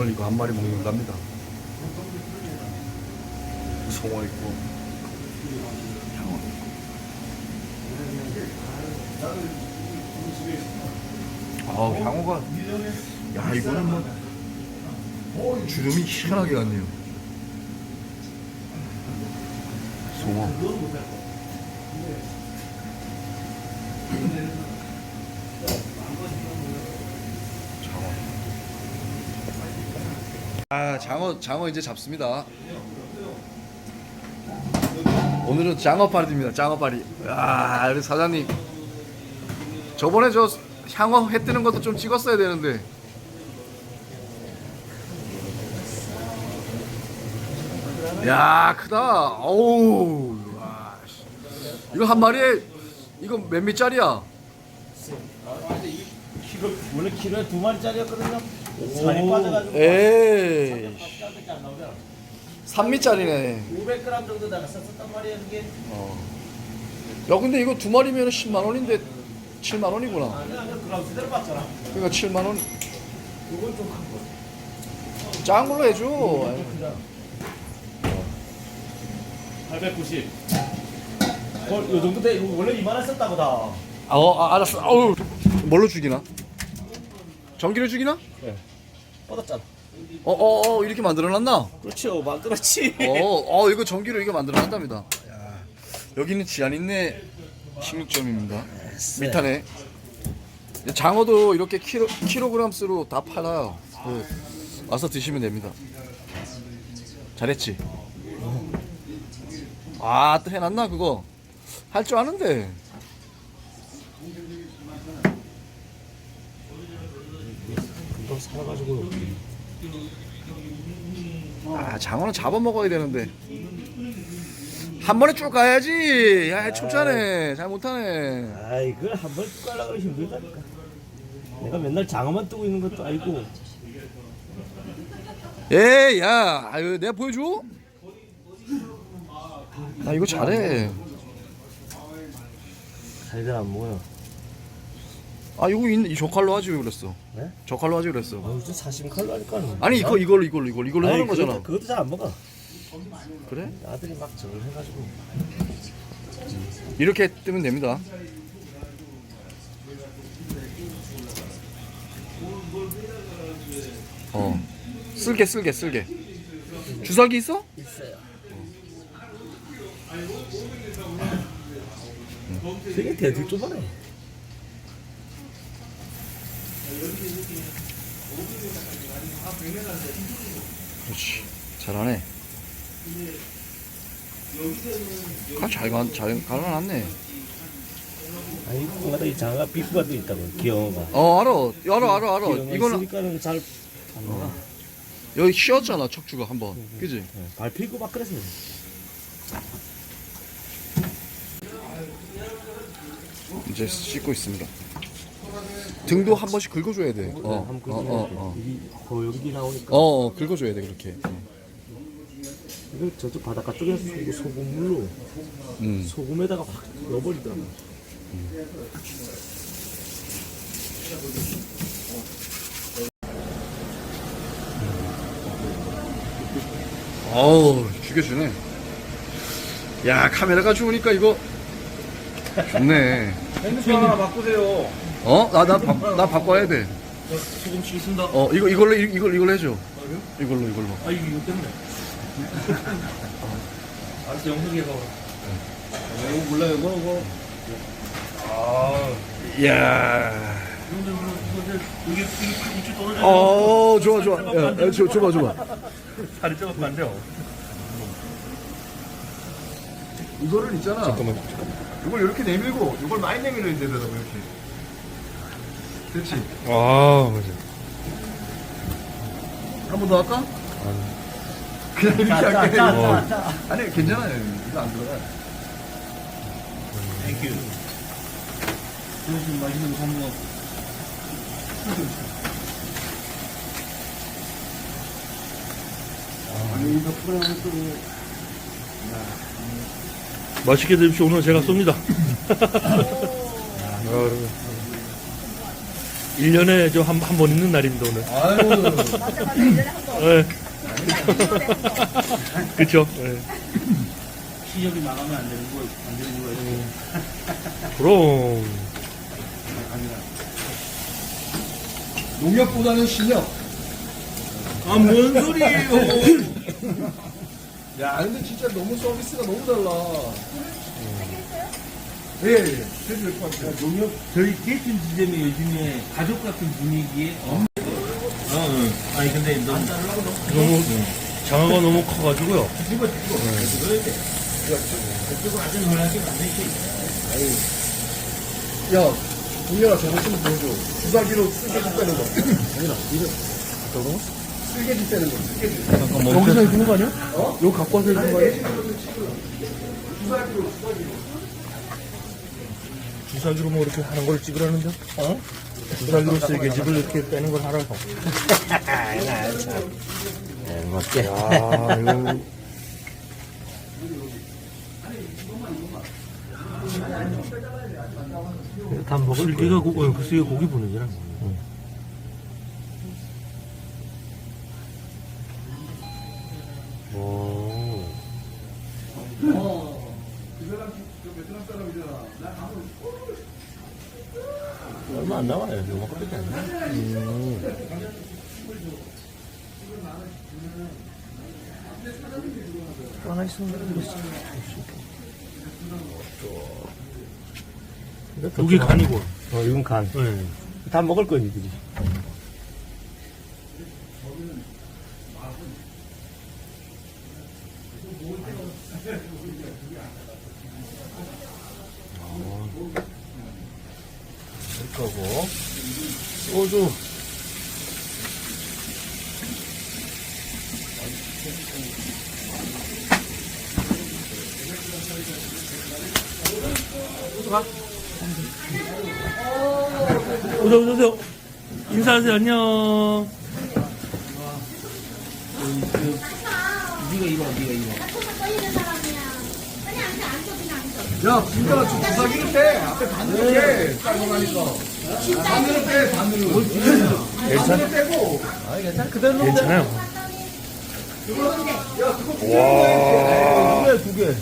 오늘 이거 한 마리 먹는답니다. 송어 있고 향어 있고. 아우 향어가 야 이거는 뭐 주름이 희한하게 갔네요. 송어. 장어. 아 장어 장어 이제 잡습니다. 오늘은 장어파리입니다. 장어파리. 아 우리 사장님 저번에 저 향어 회 뜨는 것도 좀 찍었어야 되는데. 야 크다. 어우. 와, 씨. 이거 한 마리에 이거 몇 미짜리야? 키로 원래 키로에 두 마리짜리였거든요. 살이 빠져가지고 에이. 깜짝이 안 나오더라. 3미짜리네. 500g 정도다가 썼었단 말이에요 이게. 어. 야 근데 이거 두 마리면 10만 원인데 7만 원이구나. 아니 아니 그럼 그대로 봤잖아. 그러니까 7만 원. 이건 좀큰 거. 작은 걸로 해줘. 크다. 890. 어, 요 정도 돼. 이거 원래 2만 원 썼다 보다. 어, 아, 알았어. 어우. 뭘로 죽이나? 전기로 죽이나? 뻗었잖아. 어, 어, 어, 이렇게 만들어놨나? 그렇죠. 만들었지. 어, 어, 이거 전기로 이렇게 만들어놨답니다. 야, 여기는 지안있네 식육점입니다. 밑단에 장어도 이렇게 키로 킬로그램수로 다 팔아요. 그, 와서 드시면 됩니다. 잘했지? 아, 또 해놨나 그거? 할 줄 아는데. 금방 살아가지고. 아, 장어는 잡아 먹어야 되는데. 한 번에 쭉 가야지. 야, 춥잖아. 잘 못하네. 아 이걸 한 번 쭉 가려고 힘들다니까. 내가 맨날 장어만 뜨고 있는 것도 아니고. 에, 야, 아유, 내가 보여줘? 나 이거 잘해. 잘들 안 모여. 아, 이거 있, 저 칼로 하지 왜 그랬어? 네? 저 칼로 하지 그랬어. 아, 요즘 사심 칼로 하니까. 아니, 이거 이걸로 이걸로 이걸로 이걸로 하는 거잖아. 그것도 잘 안 먹어. 그래? 아들이 막 저걸 해가지고. 이렇게 뜨면 됩니다. 어, 쓸게 쓸게 쓸게. 주사기 있어? 있어요. 되게 대들 좁아네. 그렇지. 잘하네. 아, 잘, 가, 잘 갈아놨네. 아니 궁마다 이 장아 비프가 또 있다고 귀여워가. 어, 알아. 알아, 알아, 알아. 이거는 이거는 있으니까는 잘. 안 먹어. 여기 씌었잖아, 척추가 한 번. 그지? 네, 발 피고 막 그래서. 이제 씻고 있습니다. 등도 한 번씩 긁어줘야 돼. 어, 네, 한번 어, 어, 어. 이 고연기 나오니까. 어, 어, 긁어줘야 돼, 그렇게. 이걸 저쪽 바닷가 쪽에서 소금, 소금물로 음. 소금에다가 확 넣어버리더라 고. 어우, 죽여주네. 야, 카메라가 좋으니까 이거 좋네. 핸드폰 하나 바꾸세요. 어? 나, 나, 바, 나 바꿔야 돼. 소금 치겠습니다. 어, 이거, 이걸로, 이- 이걸, 이걸 해줘. 이걸로, 이걸로. 아 이거 이거 때문에. 알았어 영석이가. 이거 몰라요 이거 이거. 아. 이야. 이게 이게 이쪽 떨어져. 어, 좋아, 좋아. 야, 야, 줘, 줘봐, 줘봐. 살이 쪄갖고 안 돼요. 이거를 있잖아. 잠깐만. 이걸 이렇게 내밀고, 이걸 많이 내밀어야 되더라고, 이렇게. 그렇지. 아 맞아. 한 번 더 할까? 그냥 이렇게 짜, 할게. 짜, 어. 짜, 짜. 아니, 괜찮아요. 이거 안 들어가. 땡큐. 좀 맛있는 거 한번. 아니, 이거 프로그램 또. 맛있게 드십시오. 오늘 제가 쏩니다. 1년에 저 한 한 번 있는 날입니다 오늘. 아유. 예. 그쵸. 예. 시력이 나가면 안 되는 거, 안 되는 거예요. 그럼. 농협보다는 신협. 아, 뭔 소리예요? 야, 근데 진짜 너무 서비스가 너무 달라. 예, 예. 해도 될것 같아요. 농협, 저희 개춘 지점이 요즘에 가족 같은 분위기에 엄 어, 어. 아니, 근데 너 너무 장어가 너무 커가지고요. 집어, 집어. 그래야 돼. 그쪽은 아주 놀라게 만들지. 야, 동현아 저거 좀 보여줘. 주사기로 쓸개지 빼는 거. 아니라, 이거. 저거? 쓸개지 빼는 거, 쓸개지. 여기서 해주는 거 아니야? 어? 여기 갖고 와서 해주는 거 아니야? 주사기로, 주사기로. 주사기로 뭐 이렇게 하는 걸 찍으라는데? 어? 주사기로 쓸개집을 이렇게 빼는 걸 하라고. 맞게. 아, 이거. 다 먹을 쓸개가 고, 어, 그 쓸개 고기. 오. 하나 있으면 여기 간이고. 어, 이건 간. 네. 다 먹을 거지, 니들이. 거고. 소주. 오세요, 오세요, 오세요. 인사하세요, 안녕. 야, 진짜 저 주사기를 빼. 앞에 반으로 빼. 깔고 가니까. 반으로 빼, 반으로. 괜찮, 빼고. 괜찮아요. 와. 두 개.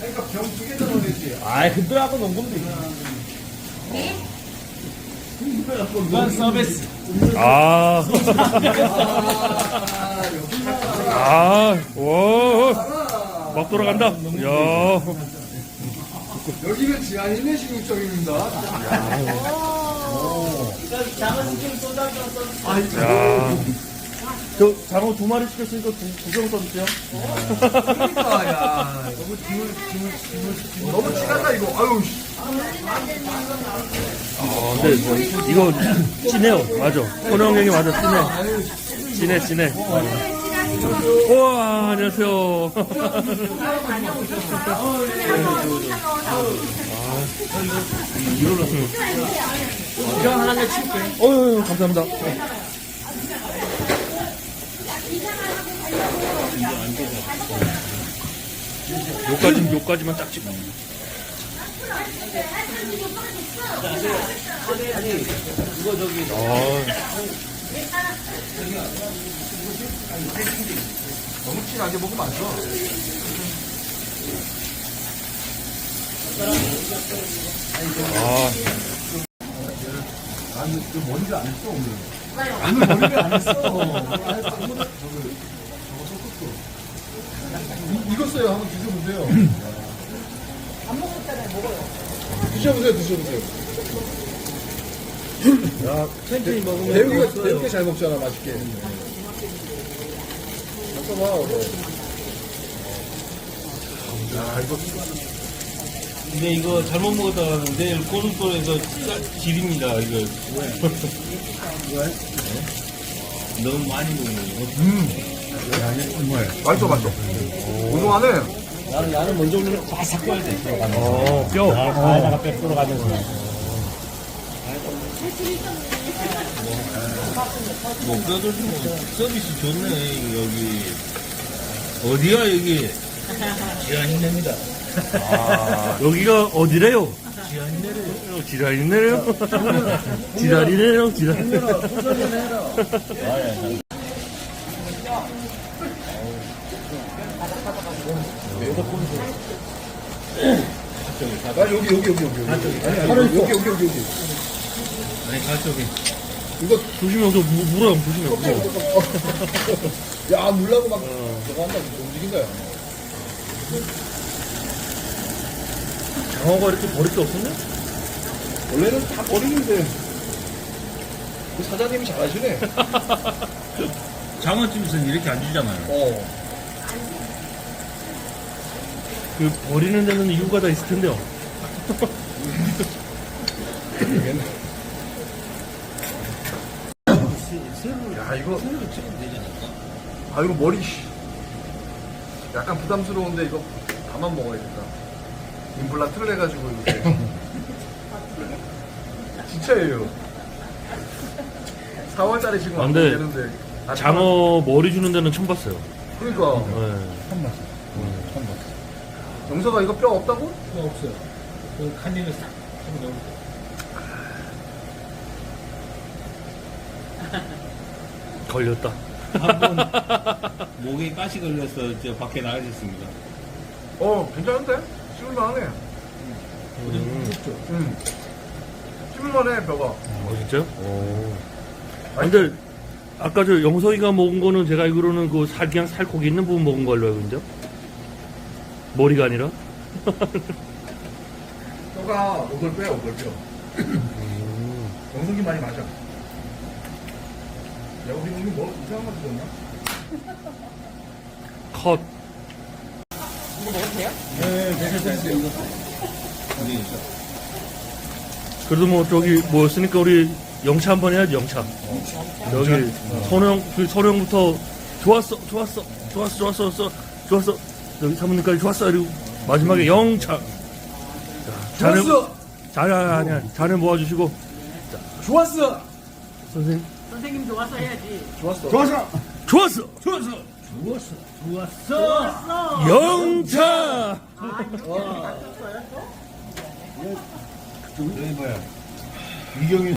그러니까 병 두개 넣어 아이, 흔들하고 농구면 되지. 이건 서비스. 아. 아, 와. 막 돌아간다. 야. 여기는 지하 1, 16점입니다. 야. 저 장어 두 마리 시켰으니까 두, 두병 써주세요. 그러니까, 야. 너무 진하다, 이거. 아유, 씨. 아, 근데 이거 진해요. 맞아. 손영 형이 맞아. 진해. 진해, 진해. 우와, 안녕하세요. 이런 하나를 칠게. 어유 감사합니다. 요까지 요까지만 딱 찍어. 이거 저기, 아, 너무 진하게 먹으면 안 돼. 아, 그 머리를 안 했어, 오늘. 나는 머리를 안 했어. 이- 익었어요. 한번 드셔보세요. 안 먹었잖아요. 먹어요. 드셔보세요, 드셔보세요. 야, 천천히 먹으면. 대우가, 없어요. 대우가 잘 먹잖아, 맛있게. 잠깐만, 뭐. 야, 이거 근데 이거 잘못 먹었다가 내일 고속도로에서 지립니다, 이거. 왜? 너무 많이 먹는 맛있어, 맛있어. 고소하네. 나는, 나는 먼저 오면 바삭 꺼야 돼, 들어가면. 어, 뼈. 바에다가 뼈 들어가면서. 뭐, 뼈도 좀 서비스 좋네, 여기. 어디야, 여기? 지하 힘냅니다. 아, 여기가 어디래요? 어, 지랄이네요. 지랄이네요. 지랄. 여기 여기 여기 여기 여기. 아니 아니 여기 여기 여기 여기. 아니 가쪽에 이거 조심해, 저 무- 물어요. 조심해. 물어. 야 물라고 막 저거 한다 움직인다. 장어가 이렇게 버릴 게 없었네? 원래는 다 버리는데 그 사장님이 잘하시네. 장어집에서는 이렇게 안 주잖아요. 어. 그 버리는 데는 이유가 다 있을 텐데요. 야 이거 아 이거 머리 씨. 약간 부담스러운데 이거 다만 먹어야겠다. 임플란트를 해가지고 이렇게. 진짜예요. 4월달에 지금 아, 안 되는데. 아, 장어 머리 주는 데는 처음 봤어요. 그러니까 네. 영서가 이거 뼈 없다고? 그거 없어요. 그 칸닝을 싹 하고 넣을 걸렸다. 한번 목에 가시 걸려서 저 밖에 나가셨습니다. 어 괜찮은데? 씹을만 하네. 음. 응. 씹을만 해 뼈가. 어, 진짜요? 오. 아, 근데, 아까 저 영석이가 먹은 거는 제가 알기로는 그 살, 그냥 살코기 있는 부분 먹은 걸로 알고 있는데요? 머리가 아니라? 뼈가 오돌뼈야 오돌뼈. 영석이 많이 맞아. 야 우리 형님 뭐 이상한 거 드셨나? 컷. 네 괜찮으세요. 우리 그래도 뭐 저기 뭐였으니까 우리 영차 한 번 해야지 영차. 여기 선영 그 선영부터 좋았어 좋았어 좋았어 좋았어 좋았어 좋았어 여기 사모님까지 좋았어 그리고 마지막에 영차. 자, 자네 자네 아니야 자네 모아주시고 좋았어. 선생 선생님 좋아서 해야지. 좋았어. 좋았어. 좋았어 좋았어. 좋았어. 좋았어. 좋았어. 영차. 여기 뭐야? 이경이